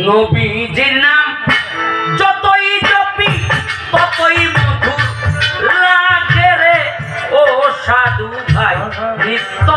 নবীজির নাম যতই জপি ততই মধুর লাগে রে। ও সাধু ভাই নিত্য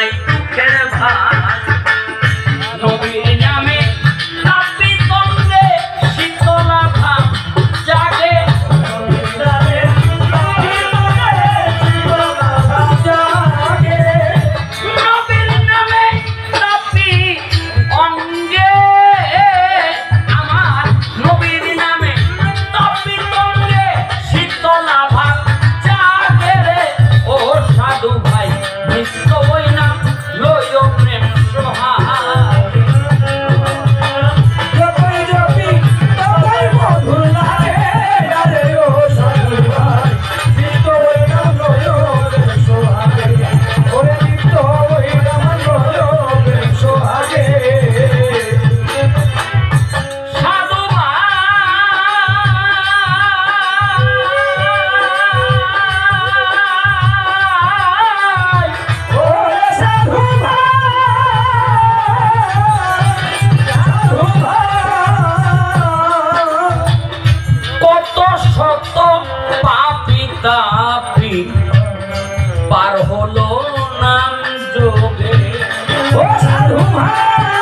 night. তাপি পার হলো নাম যোগে। ও সাধু ভাই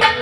Happy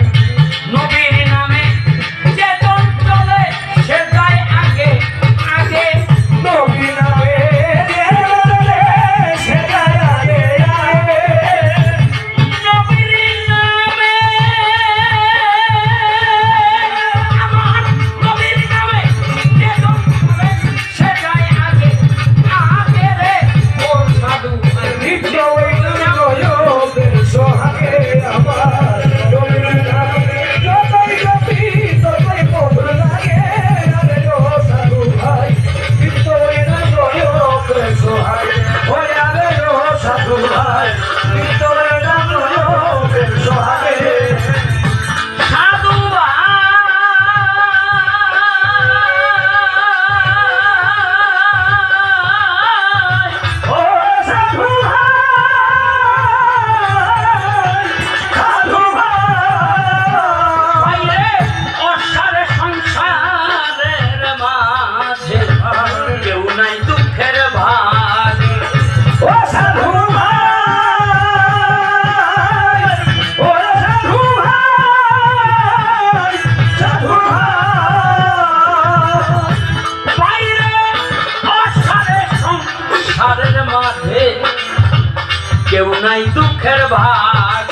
নাই দুঃখের ভাগ।